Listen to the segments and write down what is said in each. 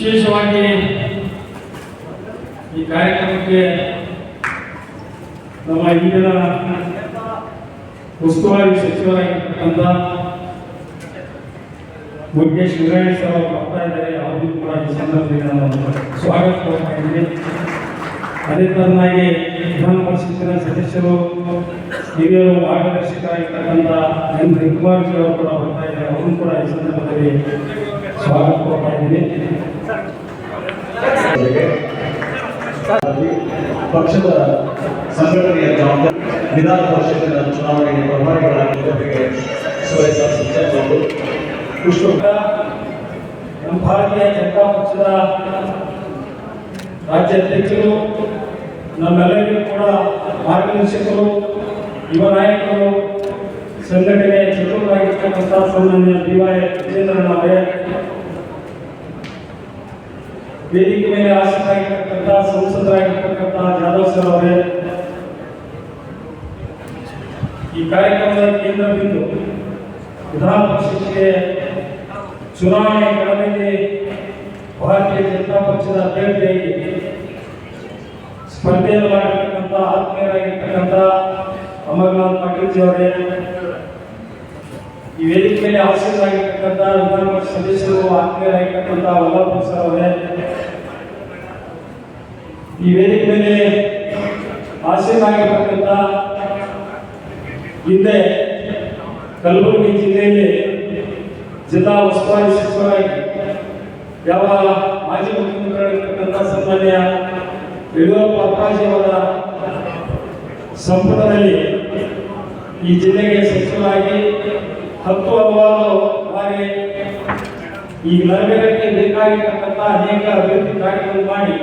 ವಿಶೇಷವಾಗಿ ಈ ಕಾರ್ಯಕ್ರಮಕ್ಕೆ ನಮ್ಮ ಇಂದಿನ ಉಸ್ತುವಾರಿ ಸಚಿವರಾಗಿರ್ತಕ್ಕಂಥ ಮುರುಗೇಶ್ ಶಿವರಾಯ್ ಸರ್ ಅವರು ಬರ್ತಾ ಇದ್ದಾರೆ. ಅವರಿಗೂ ಕೂಡ ಈ ಸಂದರ್ಭದಲ್ಲಿ ನಾನು ಸ್ವಾಗತ ಕೊಡ್ತಾ ಇದ್ದೀನಿ. ಅದೇ ತರನಾಗಿ ವಿಧಾನ ಪರಿಷತ್ತಿನ ಸದಸ್ಯರು, ಹಿರಿಯರು, ಮಾರ್ಗದರ್ಶಕರಾಗಿರ್ತಕ್ಕಂಥ ಎನ್ ರವಿಕುಮಾರ್ಜಿ ಅವರು ಕೂಡ ಬರ್ತಾ ಇದ್ದಾರೆ. ಅವರು ಕೂಡ ಈ ಸಂದರ್ಭದಲ್ಲಿ ಸ್ವಾಗತ ಕೊಡ್ತಾ ಇದ್ದೀನಿ. ಪಕ್ಷದ ಸಂಘಟನೆಯ ಜವಾಬ್ದಾರಿ ವಿಧಾನ ಪರಿಷತ್ತಿನ ಚುನಾವಣೆಗೆ ಪ್ರಭಾರಿಗಳಾಗಿ ಜೊತೆಗೆ ನಮ್ಮ ಭಾರತೀಯ ಜನತಾ ಪಕ್ಷದ ರಾಜ್ಯಾಧ್ಯಕ್ಷರು ನಮ್ಮೆಲ್ಲರಿಗೂ ಕೂಡ ಮಾರ್ಗದರ್ಶಕರು, ಯುವ ನಾಯಕರು, ಸಂಘಟನೆಯ ಚತುರರಾಗಿರ್ತಕ್ಕಂಥ ಸನ್ಮಾನ್ಯ ಡಿ ವೈ ವಿಜೇಂದ್ರನವರೇ ವೇದಿಕೆ ಮೇಲೆ ಆಸಕ್ತರಾಗಿರ್ತಕ್ಕಂಥ ಸಂಸದರಾಗಿರ್ತಕ್ಕಂಥ ಜಾಧವ್ ಸರ್ ಅವರೇ ಈ ಕಾರ್ಯಕ್ರಮದ ಕೇಂದ್ರ ಬಿಂದು ವಿಧಾನ ಪರಿಷತ್ಗೆ ಚುನಾವಣೆ ಕಳೆದಲ್ಲಿ ಭಾರತೀಯ ಜನತಾ ಪಕ್ಷದ ಅಭ್ಯರ್ಥಿಯಾಗಿ ಸ್ಪರ್ಧೆಯನ್ನು ಮಾಡಿರ್ತಕ್ಕಂಥ ಆತ್ಮೀಯರಾಗಿರ್ತಕ್ಕಂಥ ಅಮರನಾಥ್ ಪಾಟೀಲ್ ಜಿ ಅವರೇ ಈ ವೇದಿಕೆ ಮೇಲೆ ಆಸಕ್ತರಾಗಿರ್ತಕ್ಕಂಥ ವಿಧಾನ ಪರಿಷತ್ ಸದಸ್ಯರು ಆತ್ಮೀಯರಾಗಿರ್ತಕ್ಕಂಥ ವಲ್ಲಭ ಸರ್ ಅವರೇ, ಈ ವೇದಿಕೆ ಮೇಲೆ ಆಸೀನರಾಗಿರ್ತಕ್ಕಂಥ ಹಿಂದೆ ಕಲಬುರಗಿ ಜಿಲ್ಲೆಯಲ್ಲಿ ಜಿಲ್ಲಾ ಉಸ್ತುವಾರಿ ಸಚಿವರಾಗಿ ಯಾವ ಮಾಜಿ ಮುಖ್ಯಮಂತ್ರಿಗಳಿರ್ತಕ್ಕಂಥ ಸನ್ಮಾನ್ಯ ಯಡಿಯೂರಪ್ಪ ಅಪ್ಪಾಜಿ ಅವರ ಸಂಪುಟದಲ್ಲಿ ಈ ಜಿಲ್ಲೆಗೆ ಸಚಿವರಾಗಿ ಹತ್ತು ಹಲವಾರು ಬಾರಿ ಈ ನಗರಕ್ಕೆ ಬೇಕಾಗಿರ್ತಕ್ಕಂಥ ಅನೇಕ ಅಭಿವೃದ್ಧಿ ಕಾರ್ಯಗಳನ್ನು ಮಾಡಿ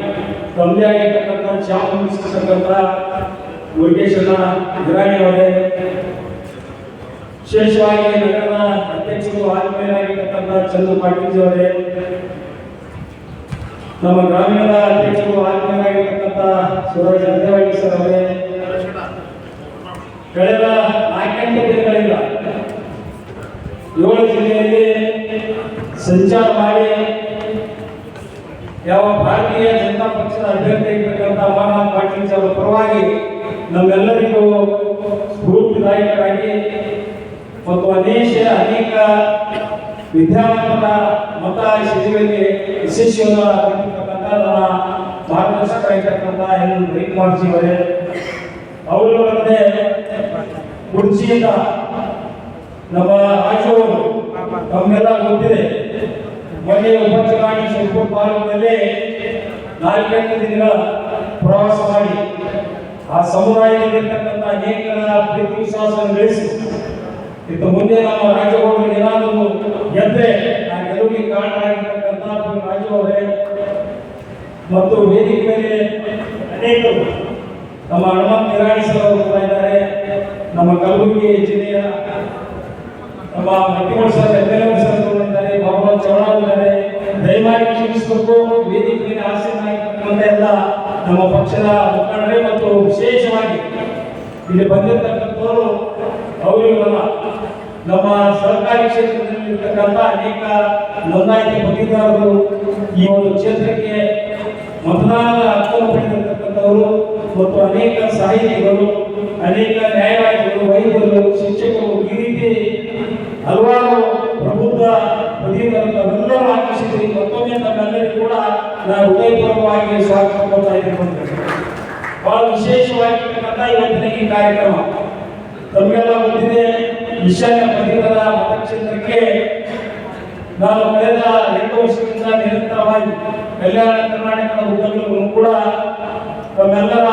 ತಮ್ಮದೇ ಆಗಿರ್ತಕ್ಕಂಥ ಚಾವು ಮುಗಿಸ್ತಕ್ಕಂಥ ಮುರುಗೇಶನ ಗಿರಾಣಿ ಅವರೇ, ವಿಶೇಷವಾಗಿ ನಗರದ ಅಧ್ಯಕ್ಷರು ಆತ್ಮೀಯರಾಗಿರ್ತಕ್ಕಂಥ ಚಂದ್ರ ಪಾಟೀಲ್ ಅವರೇ, ನಮ್ಮ ಗ್ರಾಮೀಣದ ಅಧ್ಯಕ್ಷರು ಆತ್ಮೀಯರಾಗಿರ್ತಕ್ಕಂಥ ಸುರೇಶ್ ಅಂದೇವಾಡಿ ಸರ್ ಅವರೇ, ಕಳೆದ ಏಳು ಜಿಲ್ಲೆಯಲ್ಲಿ ಸಂಚಾರ ಮಾಡಿ ಯಾವ ಭಾರತೀಯ ಜನತಾ ಪಕ್ಷದ ಅಭ್ಯರ್ಥಿ ಇರ್ತಕ್ಕಂಥ ಅಮರನಾಥ್ ಪಾಟೀಲ್ ಅವರ ಪರವಾಗಿ ನಮ್ಮೆಲ್ಲರಿಗೂ ಸ್ಫೂರ್ತಿದಾಯಕರಾಗಿ ಮತ್ತು ಅನೇಕ ಅನೇಕ ವಿದ್ಯಾವಂತರ ಮತ ಸಿಗುವಿಕೆ ಯಶಸ್ವಿಯನ್ನು ಆಗಿರ್ತಕ್ಕಂಥ ನಮ್ಮ ಮಾರ್ಗದರ್ಶಕರಾಗಿರ್ತಕ್ಕಂಥ ಎನ್ ರವಿಕುಮಾರ್ ಜಿ ಅವರೇ. ಅವರು ಅಲ್ಲದೆ ಕುರ್ಚಿಯಿಂದ ನಮ್ಮ ರಾಜ್ಯವರು ತಮ್ಮೆಲ್ಲ ಗೊತ್ತಿದೆ. ಮೊನ್ನೆ ಉಪಚುನಾವಣೆ ಸ್ವಲ್ಪ ಪಾಲಕದಲ್ಲಿ ನಾಲ್ಕೈದು ದಿನಗಳ ಪ್ರವಾಸ ಮಾಡಿ ಆ ಸಮುದಾಯದಲ್ಲಿರ್ತಕ್ಕಂಥ ಅನೇಕ ಪ್ರೀತಿ ವಿಶ್ವಾಸವನ್ನು ಬೆಳೆಸಿ, ಇನ್ನು ಮುಂದೆ ನಮ್ಮ ರಾಜ್ಯಗಳು ಏನಾದರೂ ಗೆದ್ದರೆ ಆ ಗೆಲುವಿಗೆ ಕಾರಣರಾಗಿರ್ತಕ್ಕಂಥ ರಾಜ್ಯವರೇ ಮತ್ತು ವೇದಿಕೆ ಮೇಲೆ ಅನೇಕರು ನಮ್ಮ ಹನುಮಂತ ನಿರಾಣಿಸಲು ಹೋಗ್ತಾ ಇದ್ದಾರೆ. ನಮ್ಮ ಕಲಬುರಗಿ ಜಿಲ್ಲೆಯ ನಮ್ಮ Mattimuru sir M L A sir ಅವರು ಇದ್ದಾರೆ ಭಗವಂತ ಚೌಹಾಣ್ ಇದ್ದಾರೆ ದಯಮಾಡಿ ಕ್ಷಮಿಸಬೇಕು. ವೇದಿಕೆ ಆಸೀನರಾಗಿರ್ತಕ್ಕಂಥ ಎಲ್ಲ ನಮ್ಮ ಪಕ್ಷದ ಮುಖಂಡರೇ ಮತ್ತು ವಿಶೇಷವಾಗಿ ಇಲ್ಲಿ ಬಂದಿರತಕ್ಕಂಥವರು ಅವರಿಗೆಲ್ಲ ನಮ್ಮ ಸರ್ಕಾರಿ ಕ್ಷೇತ್ರದಲ್ಲಿ ಇರ್ತಕ್ಕಂಥ ಅನೇಕ ನೋಂದಾಯಿತ ಪದವೀಧರರು ಈ ಒಂದು ಕ್ಷೇತ್ರಕ್ಕೆ ಮತದಾನದ ಹಕ್ಕನ್ನು ಪಡೆದಿರತಕ್ಕಂಥವರು ಮತ್ತು ಅನೇಕ ಸಾಹಿತಿಗಳು ಅನೇಕ ನ್ಯಾಯವಾದಿಗಳು, ವೈದ್ಯರು, ಶಿಕ್ಷಕರು ಈ ರೀತಿ ಹಲವಾರು ಪ್ರಬುದ್ಧ ಪದವೀಧರರೆಲ್ಲರೂ ಆಕರ್ಷಿಸಿ ಮತ್ತೊಮ್ಮೆ ತಮ್ಮೆಲ್ಲರಿಗೂ ಕೂಡ ನಾನು ಹೃದಯಪೂರ್ವಕವಾಗಿ ಸ್ವಾಗತ ಕೊಡ್ತಾ ಇದ್ದೇನೆ ಬಹಳ ವಿಶೇಷವಾಗಿರ್ತಕ್ಕಂಥ ಇವತ್ತಿನ ಈ ಕಾರ್ಯಕ್ರಮ. ತಮಗೆಲ್ಲ ಗೊತ್ತಿದೆ, ಈಶಾನ್ಯ ಪದವೀಧರ ಮತಕ್ಷೇತ್ರಕ್ಕೆ ನಾನು ಕಳೆದ ಎರಡು ವರ್ಷದಿಂದ ನಿರಂತರವಾಗಿ ಕಲ್ಯಾಣ ಕರ್ನಾಟಕದ ಉದ್ದಗಲೂ ಕೂಡ ತಮ್ಮೆಲ್ಲರ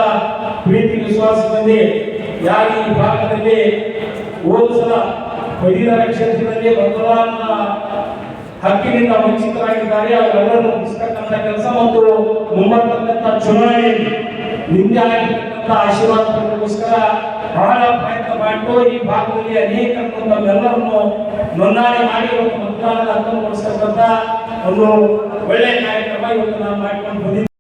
ಪ್ರೀತಿ, ವಿಶ್ವಾಸದಲ್ಲಿ ಯಾರು ಈ ಭಾಗದಲ್ಲಿ ಹೋದ ಪದವೀಧರ ಕ್ಷೇತ್ರದಲ್ಲಿ ಮತದಾನ ಹಕ್ಕಿನಿಂದ ವಂಚಿತರಾಗಿದ್ದಾರೆ. ಅವರೆಲ್ಲರೂ ಮುಗಿಸ್ತಕ್ಕಂಥ ಕೆಲಸ ಮತ್ತು ಮುಂಬರ್ತಕ್ಕಂಥ ಚುನಾವಣೆಯಲ್ಲಿ ನಿಂದೆ ಆಗಿರ್ತಕ್ಕಂಥ ಆಶೀರ್ವಾದಕ್ಕೋಸ್ಕರ ಬಹಳ ಪ್ರಯತ್ನ ಮಾಡಿಕೊಂಡು ಈ ಭಾಗದಲ್ಲಿ ಅನೇಕ ತಮ್ಮೆಲ್ಲರನ್ನು ನೋಂದಣಿ ಮಾಡಿ ಇವತ್ತು ಮತದಾನದ ಹಕ್ಕನ್ನು ಕೊಡಿಸ್ತಕ್ಕಂಥ ಒಂದು ಒಳ್ಳೆಯ ಕಾರ್ಯಕ್ರಮ ಇವತ್ತು ನಾವು ಮಾಡ್ಕೊಂಡು ಬಂದಿದ್ದೀವಿ.